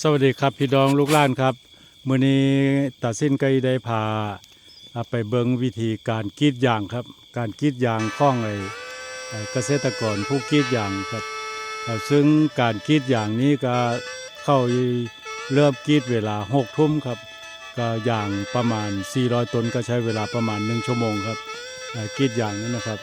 สวัสดีครับพี่น้องลูกหล้านครับมื้อนี้ตัดสินใจได้พาไปเบิงวิธีการกรีดยางครับ การกรีดยางของไอเกษตรกรผู้กรีดยางครับซึ่งการกรีดยางนี้ก็เข้าเริ่มกรีดเวลา6ทุ่มครับก็อย่างประมาณ 400ต้นก็ใช้เวลาประมาณ 1 ชั่วโมงครับกรีดยางนั้นนะครับ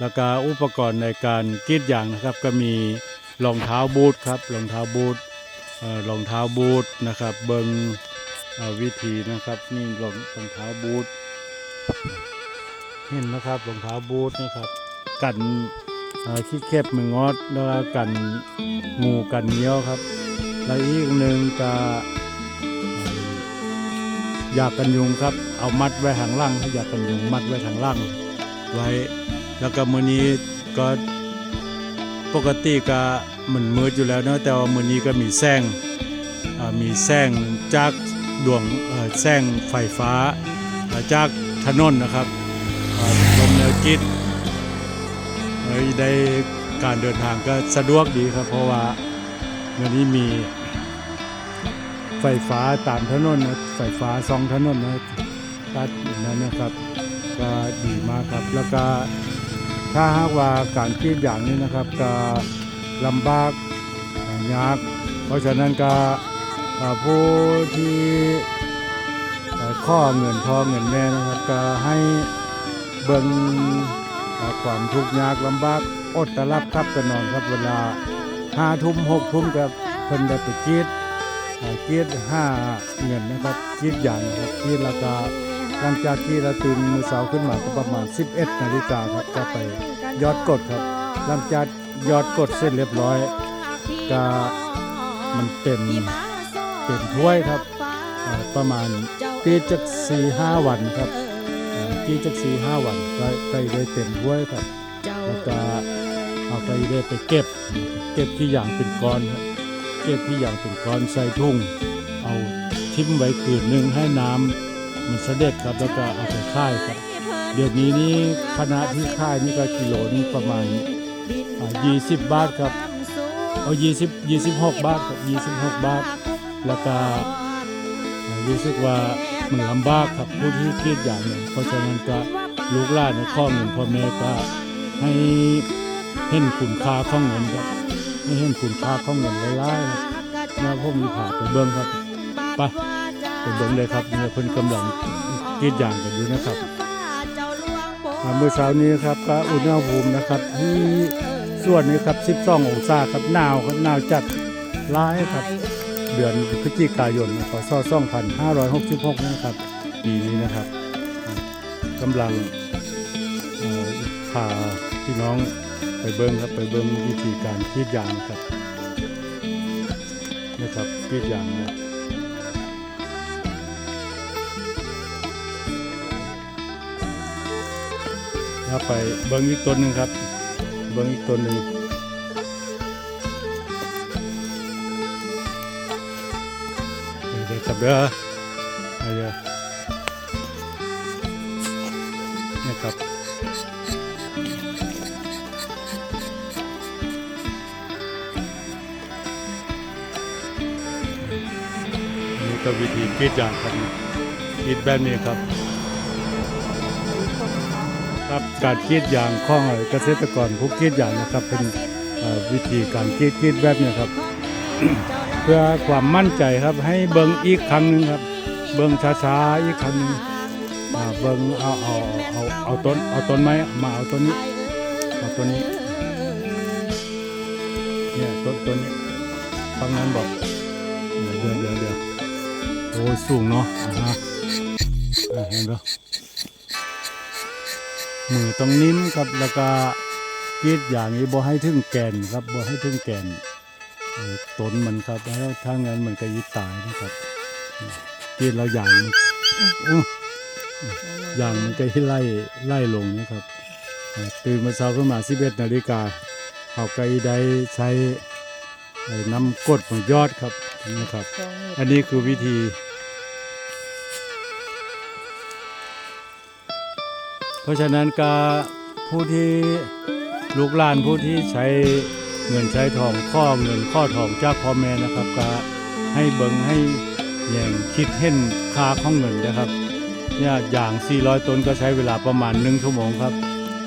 แล้วก็อุปกรณ์ในการกรีดยางนะครับ ก็มีรองเท้าบูทครับรองเท้าบูท รองเท้าบูทนะครับเบิงเอ่อวิธีนะครับนี่รองรองเท้าบูทเห็นนะครับรองเท้าบูทนะครับ กันขี้เข็บมืองอดแล้วกันงูกันเนี้ยวครับ แล้วอีกหนึ่งก็เอ่อยากันยุงครับ เอามัดไว้หางล่างให้ยากันยุงมัดไว้ทางล่างไว้ แล้วก็มือนี้ก็ ปกติก็มันมืดอยู่แล้วเนอะแต่ว่ามื้อนี้ก็มีแสงอ่ามีแสงจากดวงเอ่อแสงไฟฟ้าจากถนนนะครับอ่าบนแนวกิจเอ่อได้การเดินทางก็สะดวกดีครับ เพราะว่าวันนี้มีไฟฟ้าตามถนนนะไฟฟ้าสองถนนนะตัดอย่างนั้นนะครับ ก็ดีมากครับแล้วก็ ถ้าหากว่าการกรีดอย่างนี้นะครับก็ลำบากยาก เพราะฉะนั้นก็ผู้ที่ข้อเงินพ่อเงินแม่นะครับก็ให้เบิ่งความทุกข์ยากลำบากอดตะรับครับกันอนครับเวลาห้าทุ่มหกทุ่มกับเพิ่นได้ไปกรีดอ่ากรีดห้าเงินนะครับกรีดอย่างนะครับกรีดราคา หลังจากที่เราตื่นมือเช้าขึ้นมาก็ประมาณ 11 นาฬิกาครับก็ไปยอดกดครับ หลังจากยอดกดเสร็จเรียบร้อยก็มันเป็นเป็นถ้วยครับประมาณปีจักสี่ห้าวันครับอ่าปีจักสี่ห้าวันก็ก็ได้เต็มถ้วยครับแล้วก็เอาไปได้ไปเก็บ เก็บที่อย่างเป็นก้อนครับเก็บที่อย่างเป็นก้อนใส่ทุ่งเอาทิ้มไว้คืนหนึ่งให้น้ำ มันเสด็จครับแล้วก็เอาไปค่ายครับ เดี๋ยวนี้นี่คณะที่ค่ายนี่ก็กิโลนึงประมาณอ่า20บาทครับเอา20 26บยี่สิบหกบาทครับ26บาท แล้วก็อ่ารู้สึกว่ามันลำบากครับผู้ที่คิดอย่างนึ่งเพราะฉะนั้นก็ลูกหลานในข้อเงินพ่อแม่ก็ให้เห็นคุณค่าของเงินครับให้เห็นคุณค่าของเงินหลายๆครับแล้วผมมีผ่าไปเบิ้งครับไป ไปเบิ้งเลยครับเนี่ยเพิ่นกำลังคิดอย่างกันอยู่นะครับเมื่อเช้านี้ครับก็อุณหภูมินะครับที่ส่วนนี้ครับ 12 องศาครับหนาวครับหนาวจัดร้ายครับ เดือนพฤศจิกายนพศ2566นะครับปีนี้นะครับกำลังพาพี่น้องไปเบิ้งครับไปเบิ้งวิธีการกรีดยางครับนะครับกรีดยางนะ ถ้าไปเบิ้งอีกต้นหนึ่งครับ เบิ้งอีกต้นหนึ่งเดี๋ยวครับเด้อเอาเดี๋ยวนี่ครับนี่ก็วิธีกรีดยางครับกรีดแบบนี้ครับ ครับการกรีดยางของเกษตรกรผู้กรีดยางนะครับเป็นวิธีการกรีดกรีดแบบนี้ครับ เพื่อความมั่นใจครับให้เบิ่งอีกครั้งหนึงครับ เบิ่งช้าๆอีกครั้งหนึงอ่าเบิ่งเอาเอาเอาเอาต้นเอาต้นไม้มาเอาต้นนี้เอาต้นนี้เนี่ยต้นต้นนี้ฟังนั้นบอกเดี๋ยวเดี๋ยวเดี๋ยวโอ้สูงเนาะฮะอ่าเห็นปะ มือต้องนิ่มครับแล้วก็กรีดอย่างนี้บ่ให้ถึงแก่นครับบ่ให้ถึงแก่นเอ่อต้นมันครับแล้วถ้างั้นมันก็ยิตายนะครับกรีดเราอย่างมันอื้ออย่างมันก็ไล่ไล่ลงนะครับเอ่อตื่นมาเช้าขึ้นมา11นาฬิกาเขาก็ได้ใช้เอ่อน้ำกรดมายอดครับนะครับ อันนี้คือวิธี เพราะฉะนั้นก็ผู้ที่ลูกหลานผู้ที่ใช้เงินใช้ทองข้อเงินข้อทองจากพ่อแม่นะครับก็ให้เบิงให้แย่งคิดเห็นค่าของเงินนะครับเนี่ยอย่าง 400 ต้นก็ใช้เวลาประมาณ 1 ชั่วโมงครับ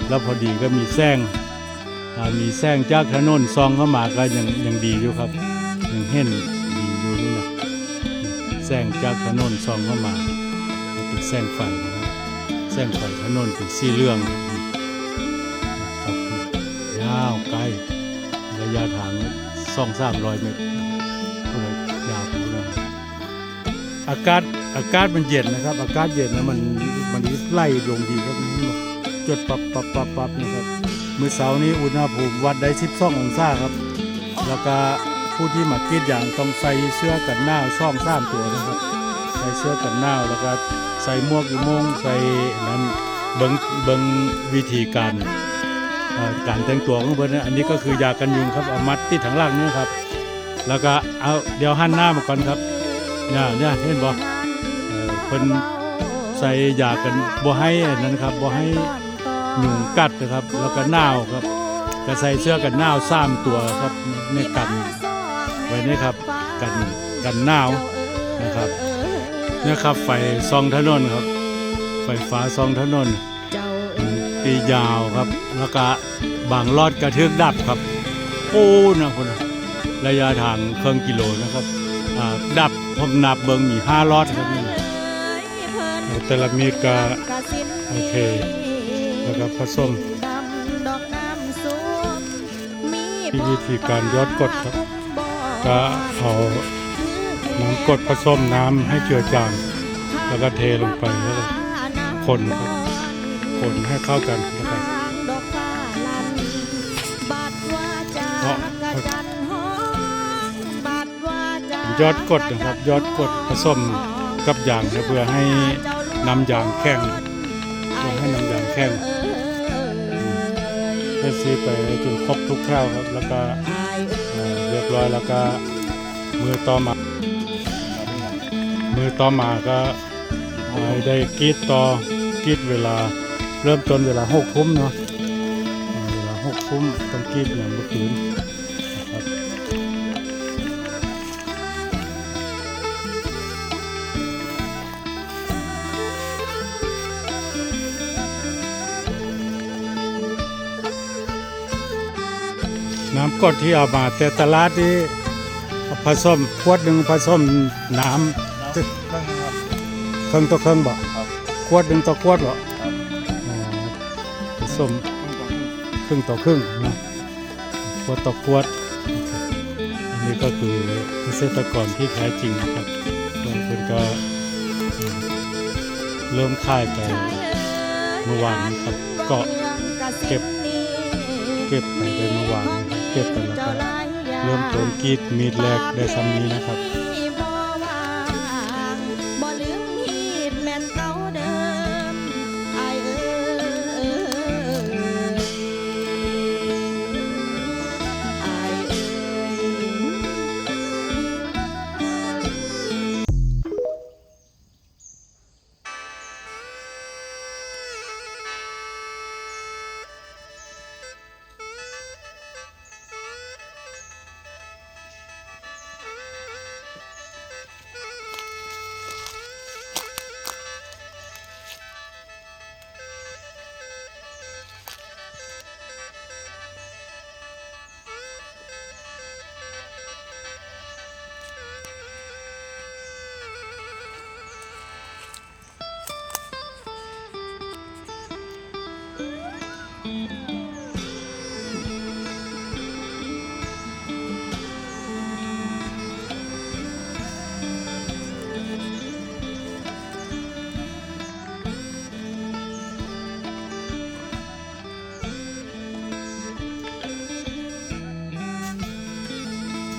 แล้วพอดีก็มีแซงมีแซงจากถนนซองเข้ามาก็ยังยังดีอยู่ครับยังเห็นดีอยู่นี่นะแซงจากถนนซองเข้ามาเป็นแซงไฟ แซงไฟถนนเป็นสีเหลืองครับยาวไกลระยะทางสองสามร้อยเมตรก็เลยยาวไปเลยอากาศอากาศมันเย็นนะครับ อากาศเย็นนะมันมันไล่ลงดีครับนี่บอกจดปับปับปับปับนะครับมื้อเสาร์นี้อุณหภูมิวัดได้12องศาครับ แล้วก็ผู้ที่มากีดยางต้องใส่เสื้อกันหน้าวช่องสามตัวนะครับ เสื้อกันหนาวแล้วก็ใส่หมวกอีโมงใส่นั้นเบิงเบิงวิธีการการแต่งตัวของเพิ่นนอันนี้ก็คือยากันยุงครับเอามัดที่ถังล่างนี่ครับ แล้วก็เอาเดี๋ยวหันหน้ามาก่อนครับเนี่ยเนี่ยเห็นบ่เพิ่นใส่ยากันบ่ให้อันนั้นครับบ่ให้ยุงกัดนะครับ แล้วก็หนาวครับก็ใส่เสื้อกันหนาวสามตัวครับในกันไว้นี่ครับกันกันหนาวนะครับ นี่ยครับ ไฟซองถนนครับ ไฟฟ้าซองถนนตียาวครับ แล้วก็บางลอดกระเทือกดับครับโอ้นะคนน่ะระยะทางเครื่องกิโลนะครับอ่าดับผมนับเบิงมีห้าลอดครับนี่แต่ละมีกาโอเคแล้วก็ผสมมีวิธีการยอดกดครับก็ก็เอาเอา น้ำกรดผสมน้ำให้เจือจาง แล้วก็เทลงไปแล้วก็คนครับคนให้เข้ากันแล้วก็เพราะยอดกดนะครับยอดกดผสมกับยางเพื่อให้น้ำยางแข็งเพื่อให้น้ำยางแข็งเพื่อซีไปจนครบทุกแก้วครับแล้วก็เอ่อเรียบร้อยแล้วก็มือต่อมา มือต่อมาก็เอ่อได้กีดต่อกีดเวลาเริ่มต้นเวลาหกทุ่มเนาะเวลาหกทุ่มต้องกีดอย่างเมื่อคืนนะครับน้ำกดที่เอามาแต่ตลาดนี่ผสมขวดหนึ่งผสมน้ำ เครื่องครับเครื่องต่อเครื่องบ่ครับขวดหนึ่งต่อขวดบ่ครับผสมครึ่งต่อครึ่งนะขวดต่อขวด อันนี้ก็คือเกษตรกรที่แท้จริงนะครับบางคนก็เริ่มค่ายไปเมื่อวานนะครับก็เก็บเก็บไปไปเมื่อวานเก็บไปแล้วก็เริ่มต้นกีดมีดแรกได้ซ้ำนี้นะครับ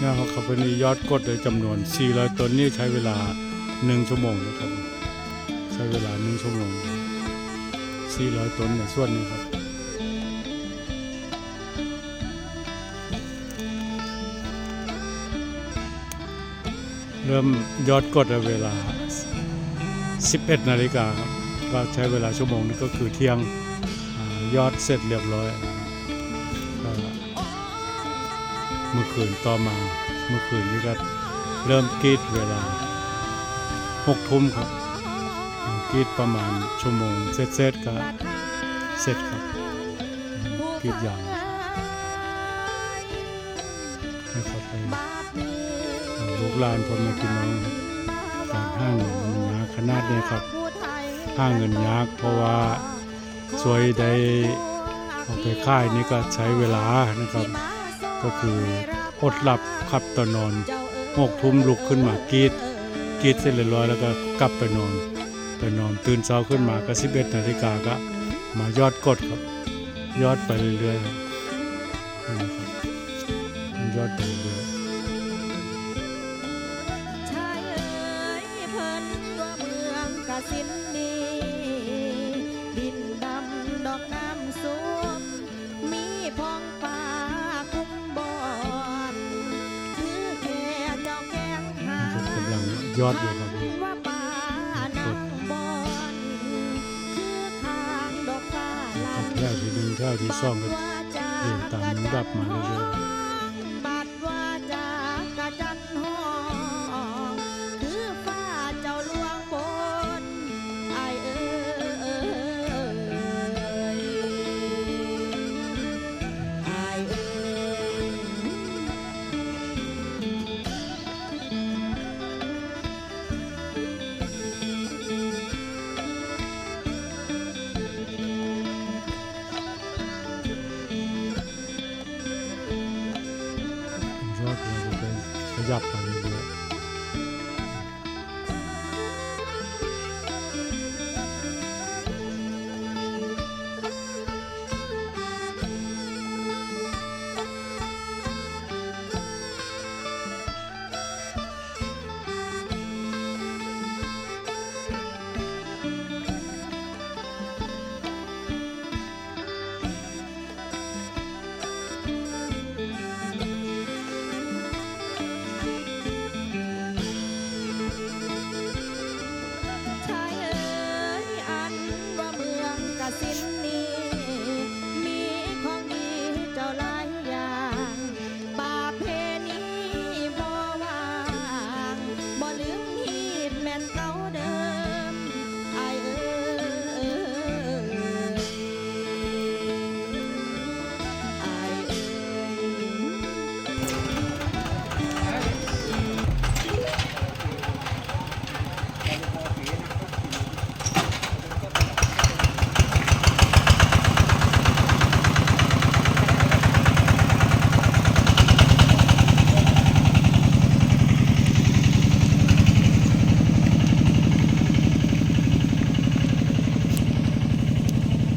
นี่ยเขาเขาเป็นยอดกดโดยจำนวน 400 ต้นนี่ใช้เวลา 1 ชั่วโมงนะครับ ใช้เวลา 1 ชั่วโมง 400 ต้นในส่วนนี้ครับเริ่มยอดกดเวลา 11 นาฬิกาครับ ก็ใช้เวลาชั่วโมงนี้ก็คือเที่ยงอยอดเสร็จเรียบร้อย มื่อคืนต่อมา เมื่อคืนนี้ก็เริ่มกรีดเวลาหกทุ่มครับกรีดประมาณชั่วโมงเสร็จๆก็เสร็จครับกรีดยางนะครับไปลูกหลานพ่อแม่พี่น้องการห้างเงินมันยากขนาดนี้ครับห้างเงินยากเพราะว่าสวยได้เอาไปค่ายนี่ก็ใช้เวลานะครับ ก็คืออดหลับขับตอนนอนหกทุ่มลุกขึ้นมากรีดกรีดเสร็จเรียบร้อยแล้วก็กลับไปนอนไปนอนตื่นเช้าขึ้นมาก็สิบเอ็ดนาฬิกาก็มายอดกดครับ ยอดไปเรื่อยๆครับยอดไปเรื่อยชายเอ๋ยเพิ่นตัวเมืองกสิน ยอดอยู่ครับว่าป่านังบอนคือทางดอกฟ้าลันแค่ที่หนึ่งแค่ที่สองก็เรียงตามลำดับมาเรื่อยบั ข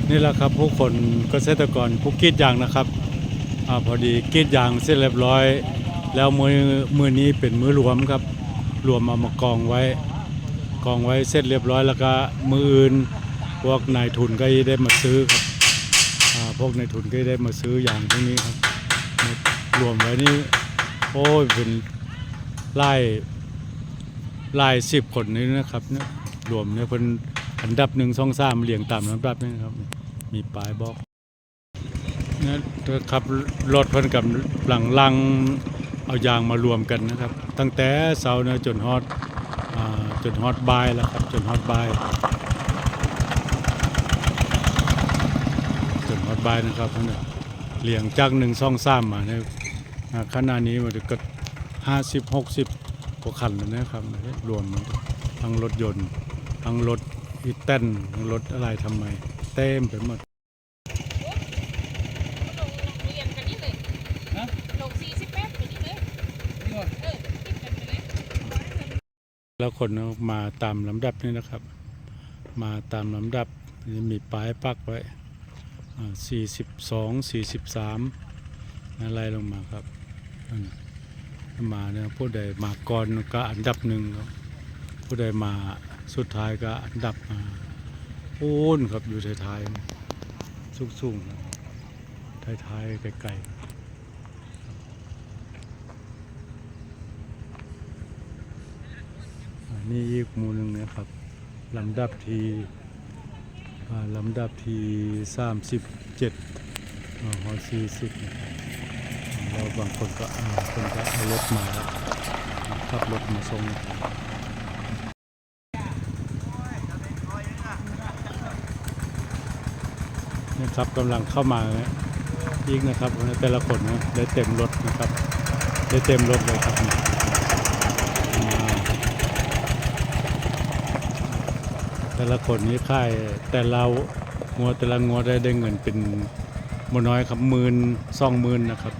นี่แหละครับผู้คนเกษตรกรผู้กรีดยางนะครับอพอดีกรีดยางเสร็จเรียบร้อย แล้วมือมือนี้เป็นมือรวมครับ รวมเอามากองไว้ กองไว้เสร็จเรียบร้อยแล้วก็มืออื่นพวกนายทุนก็ได้มาซื้อครับพวกนายทุนก็ได้มาซื้ออย่างพวกนี้ครับรวมไว้นี่โอ้ยเป็นไล่ไล่สิบคนนี้นะครับเนี่ยรวมเนี่ยเป็นอันดับหนึ่งสองสามเรียงตามลำดับนี่ครับ มีปลายบอกนะครับรถเพิ่นกับหลังลังเอายางมารวมกันนะครับ ตั้งแต่เสาเนี่ยจนฮอดอ่าจนฮอตบายแล้วครับ จนฮอตบายจนฮอตบายนะครับนั่นน่ะเลี้ยงจากหนึ่งซ่องซ้ำมาเนี่ยขณะนี้มันก็ห้าสิบหกสิบกว่าคันแล้วนะครับ รวมทั้งรถยนต์ ทั้งรถอีแตนทั้งรถอะไรทำไม ต็มไปหมดเรียนกันนี่เลยลงสี่สิบแปดไปนี่เลยเออติดกันไปเลยแล้วคนมาตามลำดับนี่นะครับ มาตามลำดับนี่มีป้ายปักไว้สี่สิบสองสี่สิบสามอะไรลงมาครับนั่นน่ะมาเนี่ยผู้ใดมาก่อนก็อันดับหนึ่งครับผู้ใดมาสุดท้ายก็อันดับมา โอ้นครับอยู่ท้ายๆสูงๆท้ายๆไกลๆนนี้อีกมูหนึ่งนะครับลำดับที่ลำดับที่สามสิบเจ็ดหอสี่สิบเราบางคนก็คนก็เอารถมาขับรถมาส่งนี่ครับ ครับกำลังเข้ามาอีกนะครับแต่ละคนนะได้เต็มรถนะครับ ได้เต็มรถเลยครับแต่ละคนนี้ค่ายแต่เรางัวแต่ละงัวได้ได้เงินเป็นมน้อยครับหมื่นสองหมื่นนะครับ